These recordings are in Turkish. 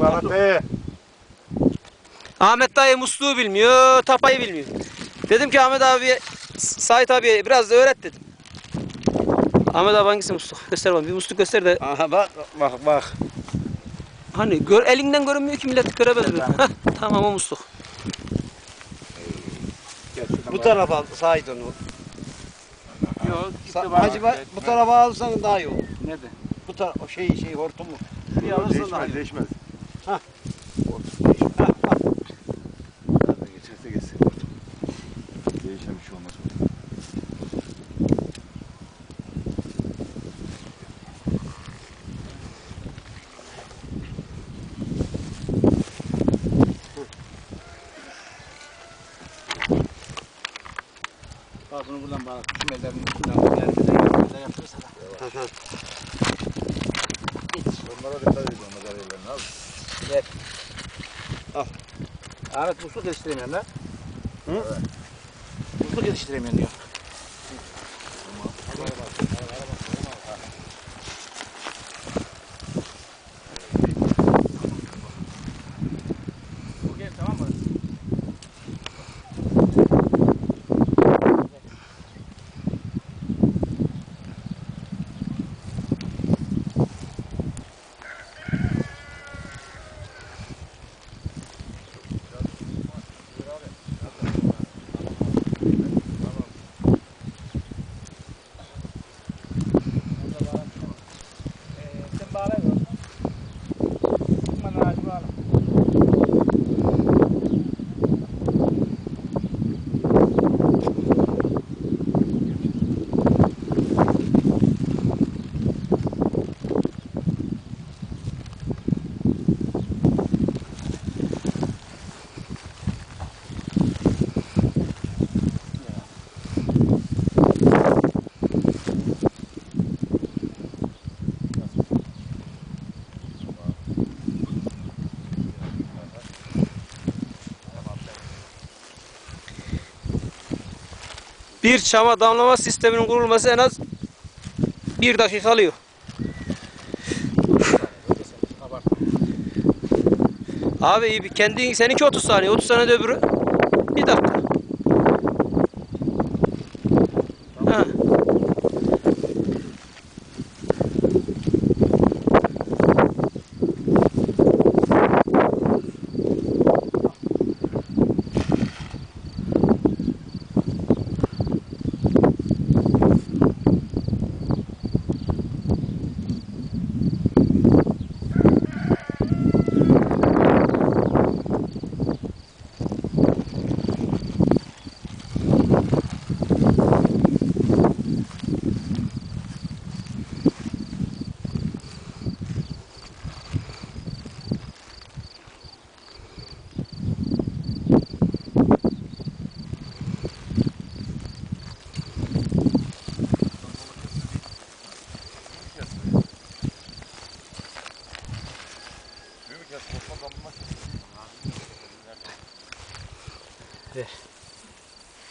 Balatı. Ahmet dayı musluğu bilmiyor, tapayı bilmiyor. Dedim ki Ahmet abi, Sait abiye biraz da öğret dedim. Ahmet abi hangisi musluk? Göster bana bir musluk göster de. Aha bak bak bak. Hani gör, elinden görünmüyor ki millet göremez. tamam o musluk. Bu tarafa al Sait onu. Yok. Hacı bak bu tarafa alırsan daha iyi olur. Nerede? Bu taraf o şey şey hortumu. Bir alırsan daha iyi. Değişmez. Hah. Nerede geçerse geçsin. Değişen bir şey olmaz. Bak bunu buradan bağla. Şu ellerini üstünden yerden yerden yaptırırsa da. Onlara dikkat edin. Onlara ellerini al. Ahmet musluk yetiştiremiyorum lan. Hı? Musluk yetiştiremiyorum diyor. Bir çama damlama sisteminin kurulması en az bir dakika alıyor. Abi iyi bir seninki 30 saniye, 30 saniye de öbürü bir dakika.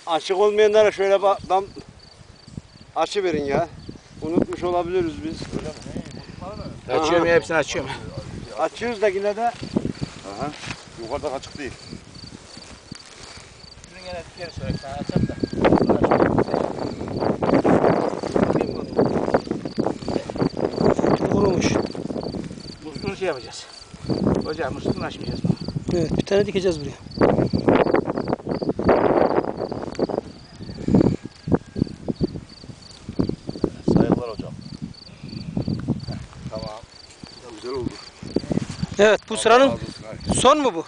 Açık olmayanlara şöyle bak dam açı verin ya. Unutmuş olabiliriz biz. Açıyorum ya hepsini açıyorum. Açıyoruz da yine de Aha. Yukarıda açık değil. Şunu gene geri söyle sana da. Kurumuş. Musluğunu şey yapacağız. Hocam musluğunu açmayacağız. Evet, bir tane dikeceğiz buraya. Saygılar hocam. Tamam. Güzel oldu. Evet, bu sıranın Allah son mu bu?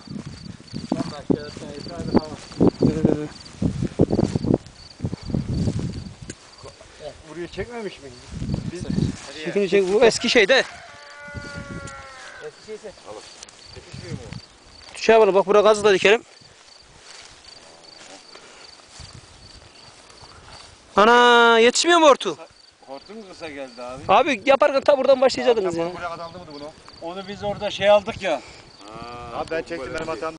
Yukarıda hava. buraya çekmemiş miyiz? Biz Çekini çek, bu eski şeyde. Eski şeyse. Şey yapalım, bak buraya gazı da dikelim. Ana yetişmiyor mu hortum kısa geldi abi. Abi yaparken ta buradan başlayacaktınız ya. Buraya kadar aldı mı bunu? Onu biz orada şey aldık ya. Abi ben çektim benim hatam.